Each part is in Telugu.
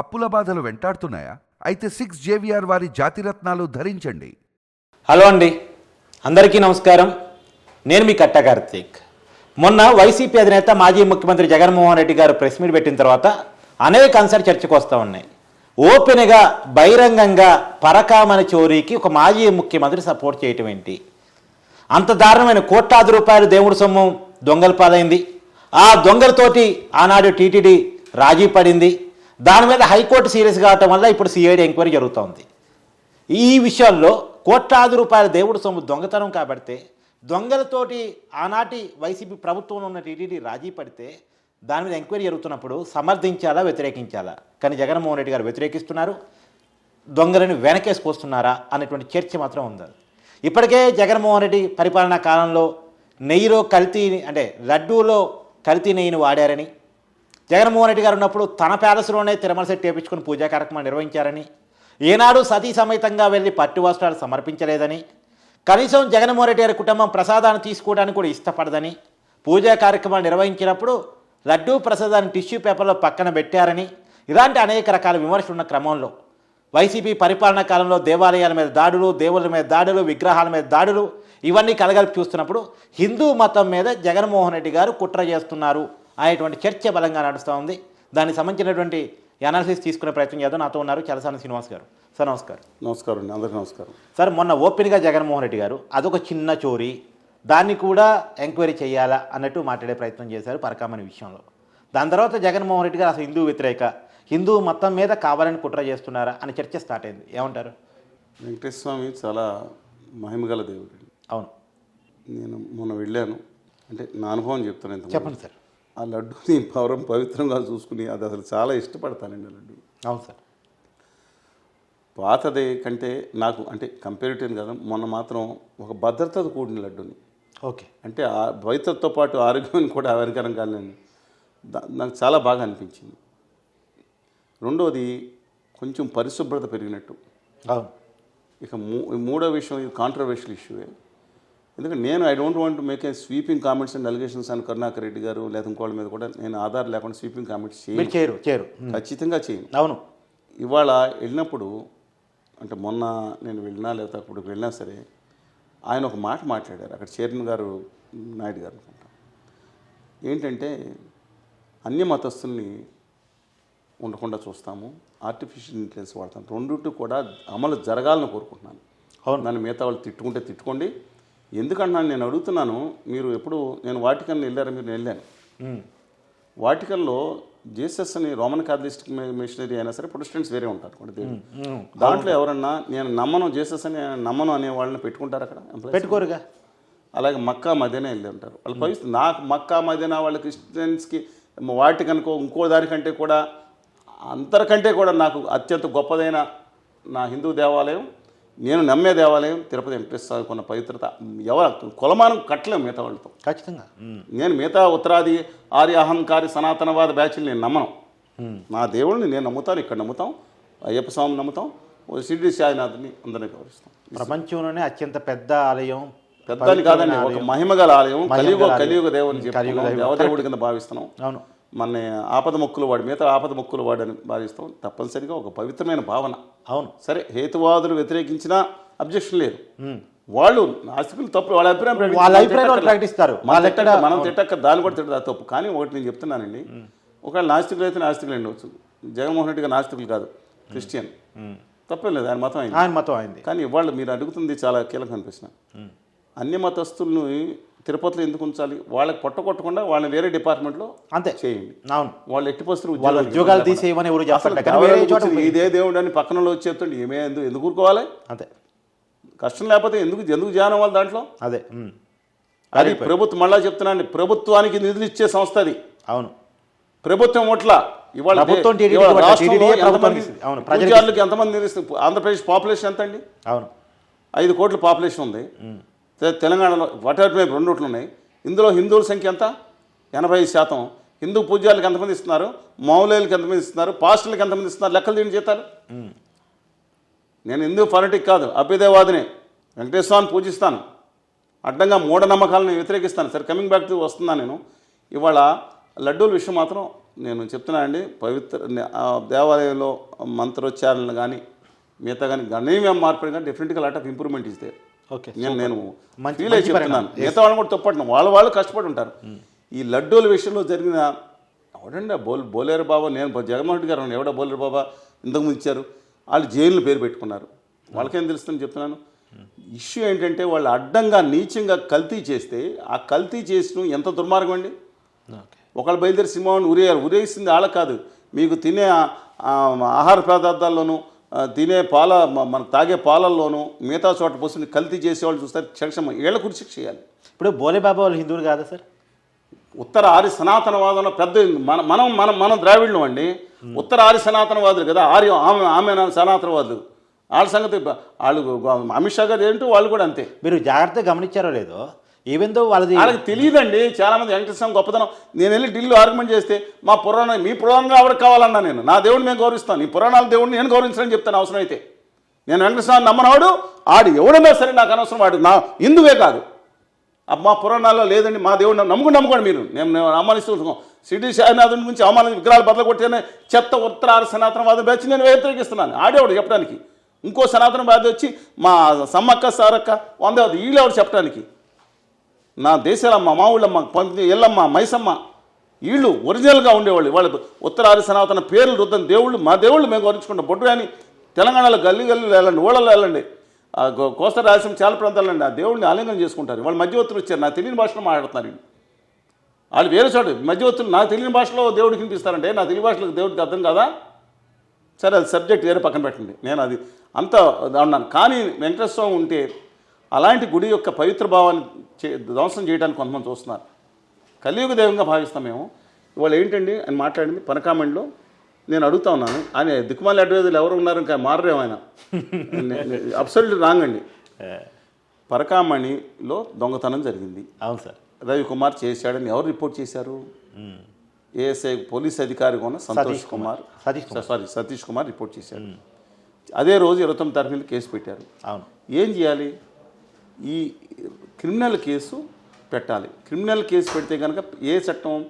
అప్పుల బాధలు వెంటాడుతున్నాయా? అయితే సిక్స్ జేవిఆర్ వారి జాతిరత్నాలు ధరించండి. హలో అండి. అందరికీ నమస్కారం. నేను మీ కట్ట కార్తీక్. మొన్న వైసీపీ అధినేత మాజీ ముఖ్యమంత్రి జగన్మోహన్ రెడ్డి గారు ప్రెస్ మీట్ పెట్టిన తర్వాత అనేక అంశాలు చర్చకు వస్తూ ఉన్నాయి. ఓపెన్గా బహిరంగంగా పరకామని చోరీకి ఒక మాజీ ముఖ్యమంత్రి సపోర్ట్ చేయటం ఏంటి? అంత దారుణమైన కోట్లాది రూపాయలు దేవుడి సొమ్ము దొంగల పాలైంది ఆ దొంగలతోటి ఆనాడు టీటీడీ రాజీ పడింది. దాని మీద హైకోర్టు సీరియస్ కావటం వల్ల ఇప్పుడు సిఐడి ఎంక్వైరీ జరుగుతోంది. ఈ విషయాల్లో కోట్లాది రూపాయల దేవుడు సొమ్ము దొంగతనం కాబడితే దొంగలతోటి ఆనాటి వైసీపీ ప్రభుత్వంలో ఉన్న టీటీడీ రాజీ పడితే దాని మీద ఎంక్వైరీ జరుగుతున్నప్పుడు సమర్థించాలా వ్యతిరేకించాలా? కానీ జగన్మోహన్ రెడ్డి గారు వ్యతిరేకిస్తున్నారు. దొంగలను వెనకేసుకొస్తున్నారా అనేటువంటి చర్చ మాత్రం ఉంది. ఇప్పటికే జగన్మోహన్ రెడ్డి పరిపాలనా కాలంలో నెయ్యిలో కల్తీ అంటే లడ్డూలో కల్తీ నెయ్యిని వాడారని జగన్మోహన్ రెడ్డి గారు ఉన్నప్పుడు తన ప్యాలెస్లోనే తిరుమల సెట్ చేపించుకుని పూజా కార్యక్రమం నిర్వహించారని ఏనాడు సతీ సమేతంగా వెళ్ళి పట్టు వస్త్రాలు సమర్పించలేదని కనీసం జగన్మోహన్ రెడ్డి గారి కుటుంబం ప్రసాదాన్ని తీసుకోవడానికి కూడా ఇష్టపడదని పూజా కార్యక్రమాలు నిర్వహించినప్పుడు లడ్డూ ప్రసాదాన్ని టిష్యూ పేపర్లో పక్కన పెట్టారని ఇలాంటి అనేక రకాల విమర్శలు ఉన్న క్రమంలో వైసీపీ పరిపాలనా కాలంలో దేవాలయాల మీద దాడులు దేవుళ్ళ మీద దాడులు విగ్రహాల మీద దాడులు ఇవన్నీ కలగలిపి చూస్తున్నప్పుడు హిందూ మతం మీద జగన్మోహన్ రెడ్డి గారు కుట్ర చేస్తున్నారు. అనేటువంటి చర్చ బలంగా నడుస్తూ ఉంది. దానికి సంబంధించినటువంటి అనాలిసిస్ తీసుకునే ప్రయత్నం చేద్దాం. నాతో ఉన్నారు చలసాని శ్రీనివాస్ గారు. సార్ నమస్కారం. నమస్కారం అండి. అందరికీ నమస్కారం. సార్ మొన్న ఓపెన్గా జగన్మోహన్ రెడ్డి గారు అదొక చిన్న చోరీ. దాన్ని కూడా ఎంక్వైరీ చేయాలా అన్నట్టు మాట్లాడే ప్రయత్నం చేశారు పరకామణి విషయంలో. దాని తర్వాత జగన్మోహన్ రెడ్డి గారు అసలు హిందూ వ్యతిరేక హిందూ మొత్తం మీద కావాలని కుట్ర చేస్తున్నారా అని చర్చ స్టార్ట్ అయింది. ఏమంటారు? వెంకటేశ్వర స్వామి చాలా మహిమగల దేవుడు. అవును. నేను మొన్న వెళ్ళాను. అంటే నా అనుభవం చెప్తాను చెప్పండి సార్. ఆ లడ్డూని పవరం పవిత్రంగా చూసుకుని అది అసలు చాలా ఇష్టపడతానండి ఆ లడ్డు. అవును సార్. పాతదే కంటే నాకు అంటే కంపారిటివ్ కదా మొన్న మాత్రం ఒక భద్రతతో కూడిన లడ్డూని. ఓకే. అంటే ఆ భవితతో పాటు ఆరోగ్యం కూడా ఆరోగ్యకరం కాలేని నాకు చాలా బాగా అనిపించింది. రెండోది కొంచెం పరిశుభ్రత పెరిగినట్టు. ఇక మూ మూడో విషయం ఇది కాంట్రవర్షియల్ ఇష్యూవే ఎందుకంటే నేను I don't want make a sweeping comments and allegations అని కరుణాకర్ రెడ్డి గారు లేదా ఇంకోళ్ళ మీద కూడా నేను ఆధార్ లేకుండా స్వీపింగ్ కామెంట్స్ చేయను చేయరు చేయరు. ఖచ్చితంగా చేయను అవును. ఇవాళ వెళ్ళినప్పుడు అంటే మొన్న నేను వెళ్ళినా లేదా అప్పుడు వెళ్ళినా సరే ఆయన ఒక మాట మాట్లాడారు. అక్కడ చైర్మన్ గారు నాయుడు గారు అనుకుంటా. ఏంటంటే అన్య మతస్థుల్ని ఉండకుండా చూస్తాము ఆర్టిఫిషియల్ ఇంటెలిజెన్స్ వాడతాం. రెండింటి కూడా అమలు జరగాలని కోరుకుంటున్నాను. అవును. నన్ను మిగతా వాళ్ళు తిట్టుకుంటే తిట్టుకోండి ఎందుకంటున్నాను నేను అడుగుతున్నాను మీరు ఎప్పుడు నేను వాటికన్ వెళ్ళారా? మీరు నేను వెళ్ళాను. ఉమ్. వాటికల్లో జీసస్ అని రోమన్ కాథలిస్ట్ మిషనరీ అయినా సరే ప్రొటెస్టెంట్స్ వేరే ఉంటారు కూడా దాంట్లో ఎవరన్నా నేను నమ్మను జీసస్ అని నమ్మను అనే వాళ్ళని పెట్టుకుంటారు అక్కడ? పెట్టుకోరుగా. అలాగే మక్కా మదీనా వెళ్ళి ఉంటారు వాళ్ళు పవిత్ర నాకు మక్కా మదీనా వాళ్ళ క్రిస్టియన్స్కి వాటికనుకో ఇంకో దానికంటే కూడా అందరికంటే కూడా నాకు అత్యంత గొప్పదైన నా హిందూ దేవాలయం నేను నమ్మే దేవాలయం తిరుపతి వెంకటేశ్వర ఉన్న పవిత్రత. ఎవరు కొలమానం కట్టలేము మిగతా వాళ్ళతో. ఖచ్చితంగా. నేను మిగతా ఉత్తరాది ఆర్య అహంకారి సనాతనవాద బ్యాచ్ని నేను నమ్మను. నా దేవుడిని నేను నమ్ముతాను ఇక్కడ నమ్ముతాం అయ్యప్ప స్వామిని నమ్ముతాం ఓ షిరిడి సాయినాథుని అందరినీ గౌరవిస్తాం. ప్రపంచంలోనే అత్యంత పెద్ద ఆలయం పెద్దని కాదండి ఒక మహిమగల ఆలయం కలియుగ ఆలయం. కలియుగ దేవుని. దేవదేవుడి కింద భావిస్తున్నాం. అవును. మన ఆపద మొక్కులు వాడు మిగతా ఆపద మొక్కులు వాడు అని భావిస్తాం. తప్పనిసరిగా ఒక పవిత్రమైన భావన. అవును. సరే హేతువాదులు వ్యతిరేకించినా అబ్జెక్షన్ లేదు. వాళ్ళు నాస్తికులు తప్పు వాళ్ళ అభిప్రాయం. వాళ్ళ అభిప్రాయం. ప్రకటిస్తారు. మనం తిట్టక్క దాన్ని కూడా తిట్టదు తప్పు. కానీ ఒకటి నేను చెప్తున్నానండి. ఒకవేళ నాస్తికులు అయితే నాస్తికులు ఉండవచ్చు జగన్మోహన్ రెడ్డి గారు నాస్తికులు కాదు. క్రిస్టియన్. తప్పేం లేదు ఆయన మతం అయింది. ఆయన మతం అయింది. కానీ ఇవాళ మీరు అడుగుతుంది చాలా కీలకం ప్రశ్న. అన్ని మతస్థులను తిరుపతిలో ఎందుకు ఉంచాలి? వాళ్ళకి పొట్ట కొట్టకుండా వాళ్ళని వేరే డిపార్ట్మెంట్లో అంతే. చేయండి. అవును. వాళ్ళు ఎట్టి పరిస్థితులు వాళ్ళ ఉద్యోగాలు. తీసేయమని ఎవరు కూర్చుని ఇదే దేవుడు అని పక్కన వాళ్ళు వచ్చి చెప్తుంటే ఏమే ఎందుకు ఎందుకు ఊరుకోవాలి? అంతే. కష్టం లేకపోతే ఎందుకు ఎందుకు జాయిన్ అవ్వాలి దాంట్లో? అదే. అది ప్రభుత్వం మళ్ళా చెప్తున్నాను. ప్రభుత్వానికి నిధులు ఇచ్చే సంస్థ అది. అవును. ప్రభుత్వం ఓట్ల ఇవాళ ఎంతమంది ఆంధ్రప్రదేశ్ పాపులేషన్ ఎంత అండి అవును. ఐదు కోట్ల పాపులేషన్ ఉంది. తెలంగాణలో వాటర్ వైపు రెండు రూట్లు ఉన్నాయి. ఇందులో హిందువుల సంఖ్య ఎంత? ఎనభై ఐదు శాతం. హిందూ పూజ్యాలకు ఎంతమంది ఇస్తున్నారు? మౌలేలకు ఎంతమంది ఇస్తున్నారు? పాస్టర్లకు ఎంతమంది ఇస్తున్నారు? లెక్కలు దీని జీతాలు నేను హిందూ పాలిటిక్ కాదు అభ్యుదయవాదిని. వెంకటేశ్వరాన్ని పూజిస్తాను. అడ్డంగా మూఢనమ్మకాలను వ్యతిరేకిస్తాను. సరే కమింగ్ బ్యాక్ వస్తున్నాను నేను. ఇవాళ లడ్డూల విషయం మాత్రం నేను చెప్తున్నానండి పవిత్ర దేవాలయంలో మంత్రోచ్చారణలు కానీ మిగతా కానీ గణనీయమైన మార్పులు కానీ డెఫినెట్గా లాట్ ఆఫ్ ఇంప్రూవ్మెంట్ ఇస్తే ఓకే నేను ఫీల్ అయి మంచి చెప్తున్నాను మిగతా వాళ్ళు కూడా తప్పట్ను. వాళ్ళ వాళ్ళు కష్టపడి ఉంటారు ఈ లడ్డూల విషయంలో జరిగిన ఎవడండి బోల్ బోలేరు బాబా? నేను జగన్మోహన్ రెడ్డి గారు ఎవడ బోలేరు బాబా? ఇంతకుముందు ఇచ్చారు. వాళ్ళు జైలు పేరు పెట్టుకున్నారు. వాళ్ళకేం తెలుస్తుందని చెప్తున్నాను? ఇష్యూ ఏంటంటే వాళ్ళు అడ్డంగా నీచంగా కల్తీ చేస్తే ఆ కల్తీ చేసిన ఎంత దుర్మార్గం అండి? ఒకళ్ళు బయలుదేరి సింహాన్ని ఉరేయారు ఉరేసింది వాళ్ళ కాదు. మీకు తినే ఆహార పదార్థాల్లోనూ తినే పాల మన తాగే పాలల్లోనూ మిగతా చోట పోసి కల్తీ చేసేవాళ్ళు చూస్తే క్షక్షమ ఏళ్ళ కురిసి చేయాలి. ఇప్పుడు బోలేబాబా వాళ్ళు హిందువులు కాదా సార్? ఉత్తర ఆర్య సనాతనవాదంలో పెద్ద మన మనం మనం మనం ద్రావిడ్లం అండి. ఉత్తర ఆర్య సనాతనవాదులు కదా ఆర్య ఆమె ఆమె సనాతనవాదులు. వాళ్ళ సంగతి వాళ్ళు అమిత్ షా గారు ఏంటో వాళ్ళు కూడా అంతే. మీరు జాగ్రత్తగా గమనించారో లేదో ఈవెన్ దో వాళ్ళది వాళ్ళకి తెలియదండి. చాలా మంది వెంకటేశ్వరం గొప్పతనం. నేను వెళ్ళి ఢిల్లీ ఆర్గ్యుమెంట్ చేస్తే మా పురాణం మీ పురాణం ఎవరికి కావాలన్నా నేను. నా దేవుడిని మేము గౌరవిస్తాను ఈ పురాణాల దేవుడిని నేను గౌరవించడం చెప్తాను అవసరం అయితే. నేను వెంకటేశ్వరం నమ్మనవాడు. ఆడు ఎవడైనా సరే నాకు అనవసరం. వాడు నా హిందువే కాదు. అబ్బ, మా పురాణాల్లో లేదండి. మా దేవుడిని నమ్ముకుని నమ్ముకోండి మీరు. నేను నేను అవమానిస్తూ సిటీ సాయినాథుని గురించి అవమాన విగ్రహాలు బద్దలు కొట్టేనే చెత్త ఉత్తరార సనాతనవాదం వచ్చి నేను వ్యతిరేకిస్తున్నాను. ఆడేవాడు చెప్పడానికి. ఇంకో సనాతనవాది వచ్చి మా సమ్మక్క సారక్క వంద వీళ్ళెవడు చెప్పడానికి. నా దేశాలమ్మ మా ఊళ్ళమ్మ పంపి ఎల్లమ్మ మైసమ్మ వీళ్ళు ఒరిజినల్గా ఉండేవాళ్ళు. వాళ్ళు ఉత్తరాది సనాతన పేర్లు రుద్దని దేవుళ్ళు మా దేవుళ్ళు మేము గౌరవించుకుంటాం. బొట్టు కానీ తెలంగాణలో గల్లీ గల్లీలు వెళ్ళండి ఊళ్ళలో వెళ్ళండి. ఆ గో- కోస్తా రాయలసీమ చాలా ప్రాంతాలు అండి ఆ దేవుడిని ఆలింగనం చేసుకుంటారు. వాళ్ళు మధ్యవర్తులు వచ్చారు. నా తెలియని భాషలో మాట్లాడుతున్నారు వాళ్ళు. వేరే చోట మధ్యవర్తులు నాకు తెలియని భాషలో దేవుడికి వినిపిస్తారంటే నా తెలుగు భాషలో దేవుడికి అర్థం కదా? సరే అది సబ్జెక్ట్ వేరే పక్కన పెట్టండి. నేను అది అంత ఉన్నాను కానీ వెంకటేశ్వర ఉంటే అలాంటి గుడి యొక్క పవిత్ర భావాన్ని చే ధ్వంసం చేయడానికి కొంతమంది చూస్తున్నారు. కలియుగ దైవంగా భావిస్తాం మేము. ఇవాళ ఏంటండి? అని మాట్లాడింది. పనకామెండ్లో నేను అడుగుతా ఉన్నాను. ఆయన దిక్కుమాలి అడ్వైజర్లు ఎవరు ఉన్నారు? ఇంకా మారరేమో ఆయన. అబ్సల్యూట్ రాంగ్ అండి పరకామణిలో దొంగతనం జరిగింది. అవును సార్. రవికుమార్ చేశాడని ఎవరు రిపోర్ట్ చేశారు? ఏఎస్ఐ పోలీస్ అధికారి ఉన్న సంతోష్ కుమార్. కుమార్. సతీష్ కుమార్. సారీ సతీష్ కుమార్ రిపోర్ట్ చేశాడు. అదే రోజు ఇరవై తొమ్మిది తారీఖు కేసు పెట్టారు. అవును. ఏం చేయాలి? ఈ క్రిమినల్ కేసు పెట్టాలి. క్రిమినల్ కేసు పెడితే కనుక ఏ చట్టం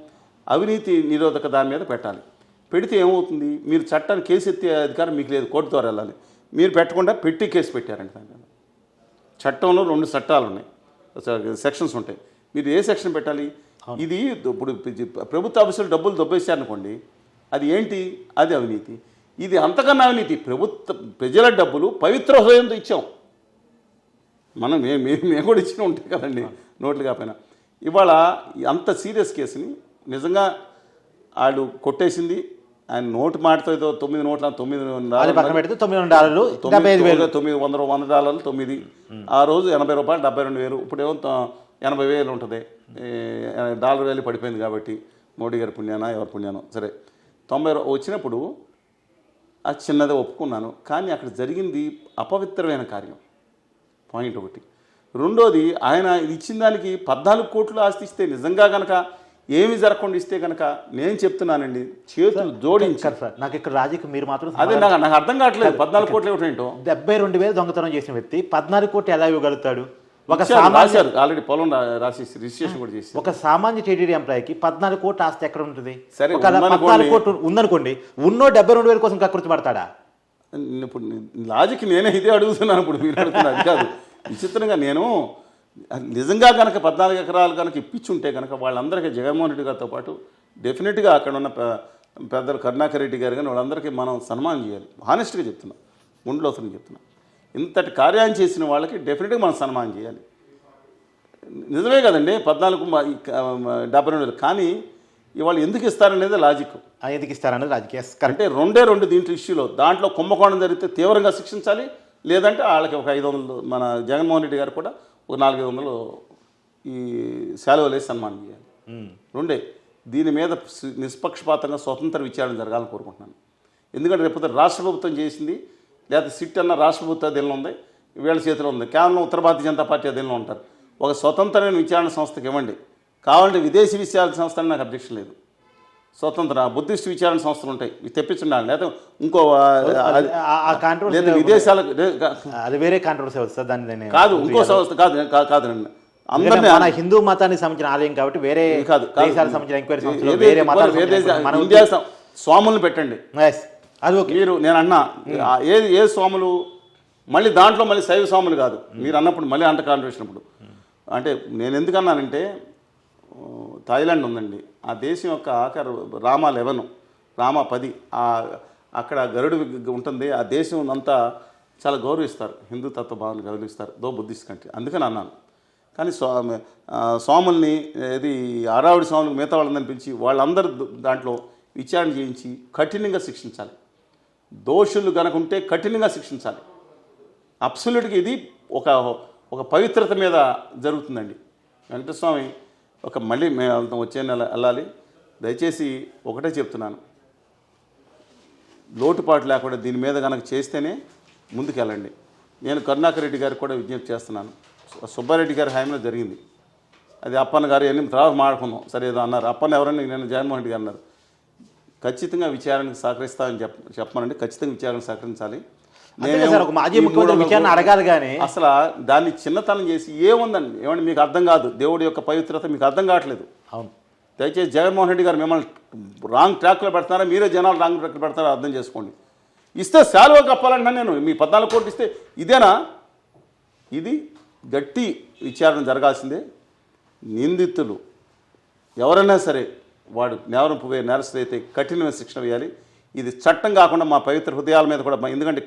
అవినీతి నిరోధక దాని మీద పెట్టాలి. పెడితే ఏమవుతుంది? మీరు చట్టాన్ని కేసు ఎత్తే అధికారం మీకు లేదు కోర్టు ద్వారా వెళ్ళాలి. మీరు పెట్టకుండా పెట్టి కేసు పెట్టారండి దాని మీద. చట్టంలో రెండు చట్టాలు ఉన్నాయి. సెక్షన్స్ ఉంటాయి. మీరు ఏ సెక్షన్ పెట్టాలి? ఇది ఇప్పుడు ప్రభుత్వ ఆఫీసులు డబ్బులు దొబ్బేశారనుకోండి అది ఏంటి? అది అవినీతి. ఇది అంతకన్నా అవినీతి. ప్రభుత్వ ప్రజల డబ్బులు పవిత్ర హృదయంతో ఇచ్చాం. మనం మేము మేము మేము కూడా ఇచ్చిన ఉంటాయి కదండి నోట్లు కాకపోయినా. ఇవాళ అంత సీరియస్ కేసుని నిజంగా వాళ్ళు కొట్టేసింది ఆయన నోటు మాటతో ఏదో తొమ్మిది నోట్ల తొమ్మిది డాలర్లు పెడితే తొమ్మిది డాలర్లు తొమ్మిది తొమ్మిది వంద వంద డాలర్లు తొమ్మిది. ఆ రోజు ఎనభై రూపాయలు డెబ్బై రెండు వేలు ఇప్పుడు ఏమో త- ఎనభై వేలు ఉంటుంది. డాలర్ వేలు పడిపోయింది కాబట్టి మోడీ గారి పుణ్యానా ఎవరి పుణ్యానో. సరే తొంభై వచ్చినప్పుడు అది చిన్నదే ఒప్పుకున్నాను కానీ అక్కడ జరిగింది అపవిత్రమైన కార్యం. పాయింట్ ఒకటి. రెండోది ఆయన ఇది ఇచ్చిన దానికి పద్నాలుగు కోట్లు ఆస్తి ఇస్తే నిజంగా కనుక ఏమి జరగకుండా ఇస్తే కనుక నేను చెప్తున్నానండి. చేతులు జోడించి. ఇక్కడ సార్ నాకు ఇక్కడ రాజకీయ మీరు మాత్రం అదే నాకు నాకు అర్థం కావట్లేదు. పద్నాలుగు కోట్లు ఏమిటంటో డెబ్బై రెండు వేలు దొంగతనం చేసిన వ్యక్తి పద్నాలుగు కోట్లు ఎలా ఇవ్వగలుగుతాడు? ఒక సామాన్య ఆల్రెడీ పొలం రాసేసి రిజిస్ట్రేషన్ కూడా చేసి ఒక సామాన్య టీడీడీ ఎంప్లాయీకి పద్నాలుగు కోట్ల ఆస్తి ఎక్కడ ఉంటుంది? సరే. పద్నాలుగు కోట్లు ఉందనుకోండి ఉన్నో డెబ్బై రెండు వేల కోసం కకృతి పడతాడా? ఇప్పుడు లాజిక్ నేనే ఇదే అడుగుతున్నాను ఇప్పుడు మీరు అడుగుతున్నారు అది కాదు. విచిత్రంగా నేను నిజంగా కనుక పద్నాలుగు ఎకరాలు కనుక ఇప్పించుంటే కనుక వాళ్ళందరికీ జగన్మోహన్ రెడ్డి గారితో పాటు డెఫినెట్గా అక్కడ ఉన్న పెద్దలు కరుణాకర్ రెడ్డి గారు కానీ వాళ్ళందరికీ మనం సన్మానం చేయాలి. హానెస్ట్గా చెప్తున్నాం. గుండెలోతుని చెప్తున్నాం. ఇంతటి కార్యాన్ని చేసిన వాళ్ళకి డెఫినెట్గా మనం సన్మానం చేయాలి. నిజమే కదండి పద్నాలుగు మ- డెబ్బై రెండు కానీ ఇవాళ ఎందుకు ఇస్తారనేది లాజిక్ ఆ, ఎందుకు ఇస్తారన్నది రాజకీయ కరెక్ట్ అంటే రెండే రెండు దీంట్లో ఇష్యూలో దాంట్లో కుంభకోణం జరిగితే తీవ్రంగా శిక్షించాలి లేదంటే వాళ్ళకి ఒక ఐదు వందలు మన జగన్మోహన్ రెడ్డి గారు కూడా ఒక నాలుగైదు వందలు ఈ సెలవులు వేసి సన్మానం చేయాలి. రెండే. దీని మీద నిష్పక్షపాతంగా స్వతంత్ర విచారణ జరగాలని కోరుకుంటున్నాను. ఎందుకంటే రేపు రాష్ట్ర ప్రభుత్వం చేసింది లేకపోతే సిట్ అన్న రాష్ట్ర ప్రభుత్వ అధీనంలో ఉంది వీళ్ళ చేతిలో ఉంది. కేవలం ఉత్తర భారతీయ జనతా పార్టీ అధీనంలో ఉంటారు. ఒక స్వతంత్రమైన విచారణ సంస్థకి ఇవ్వండి. కావాలంటే విదేశీ విచారణ సంస్థ అని నాకు అబ్జెక్షన్ లేదు. స్వతంత్ర బుద్ధిస్ట్ విచారణ సంస్థలు ఉంటాయి. ఇవి తెప్పించండి లేదా ఇంకో లేదా విదేశాలకు అది వేరే కాంట్రవర్సీ దాన్ని నేను కాదు ఇంకో సంస్థ కాదు కాదు అందరినీ ఎందుకంటే మన హిందూ మతానికి సంబంధించిన ఆలయం కాబట్టి వేరే కాదు. దేశాలకు సంబంధించిన ఎంక్వైరీ సంస్థలు వేరే సం- స్వాములను పెట్టండి. అది ఓకే. మీరు నేను అన్నా ఆ ఏది ఏ స్వాములు మళ్ళీ దాంట్లో మళ్ళీ శైవ స్వాములు కాదు. మీరు అన్నప్పుడు మళ్ళీ అంట కాంట్రవేసినప్పుడు అంటే నేను ఎందుకన్నానంటే థాయిలాండ్ ఉందండి. ఆ దేశం యొక్క ఆకార రామ లెవెన్ రామ పది. ఆ అక్కడ గరుడు ఉంటుంది. ఆ దేశం అంతా చాలా గౌరవిస్తారు. హిందూ తత్వ భావన గౌరవిస్తారు. Though Buddhist country. అందుకని అన్నాను. కానీ స్వామి స్వాముల్ని ఏది ఆరావుడి స్వాములకు మిగతా వాళ్ళందరిని పిలిచి వాళ్ళందరూ దాంట్లో విచారణ చేయించి కఠినంగా శిక్షించాలి. దోషులు కనుక ఉంటే కఠినంగా శిక్షించాలి. అబ్సల్యూట్గా ఇది ఒక ఒక పవిత్రత మీద జరుగుతుందండి. వెంకటస్వామి ఒక మళ్ళీ మేము వెళ్తాం వచ్చే నెల వెళ్ళాలి. దయచేసి ఒకటే చెప్తున్నాను. లోటుపాటు లేకుండా దీని మీద కనుక చేస్తేనే ముందుకెళ్ళండి. నేను కరుణాకర్ రెడ్డి గారికి కూడా విజ్ఞప్తి చేస్తున్నాను. సుబ్బారెడ్డి గారి హామీలో జరిగింది. అది అప్పన్న గారు ఎన్ని తర్వాత మాడుకుందాం సరే ఏదో అన్నారు. అప్పన్న ఎవరన్నా నేను జగన్మోహన్ రెడ్డి గారు అన్నారు. ఖచ్చితంగా విచారణకు సహకరిస్తామని చెప్ప చెప్పమనండి. ఖచ్చితంగా విచారణకు సహకరించాలి. సార్, ఒక మాజీ ముఖ్యమంత్రి విచారణ అడగాలి కానీ అసలు దాన్ని చిన్నతనం చేసి ఏముందండి ఏమండి మీకు అర్థం కాదు. దేవుడి యొక్క పవిత్రత మీకు అర్థం కావట్లేదు. అవును. దయచేసి జగన్మోహన్ రెడ్డి గారు మిమ్మల్ని రాంగ్ ట్రాక్లో పెడతారా? మీరే జనాలు రాంగ్ ట్రాక్లో పెడతారా? అర్థం చేసుకోండి. ఇస్తే శాలువా కప్పాలంటున్నా నేను. మీ పద్నాలుగు కోట్లు ఇస్తే ఇదేనా? ఇది గట్టి విచారణ జరగాల్సిందే. నిందితులు ఎవరైనా సరే వాడు నేరం పోయే నేరస్తులైతే కఠినమైన శిక్షణ వేయాలి. ఇది చట్టం కాకుండా మా పవిత్ర హృదయాల మీద కూడా ఎందుకంటే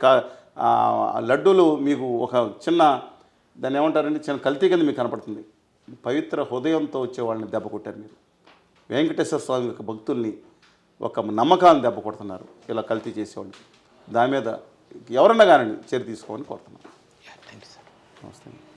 లడ్డూలు మీకు ఒక చిన్న దాన్ని ఏమంటారంటే చిన్న కల్తీ కింద మీకు కనపడుతుంది. పవిత్ర హృదయంతో వచ్చే వాళ్ళని దెబ్బ కొట్టారు మీరు. వెంకటేశ్వర స్వామి యొక్క భక్తుల్ని ఒక నమ్మకాన్ని దెబ్బ కొడుతున్నారు. ఇలా కల్తీ చేసేవాళ్ళు దాని మీద ఎవరన్నా కానీ చర్య తీసుకోమని కోరుతున్నాను థ్యాంక్ యూ సార్ నమస్తే.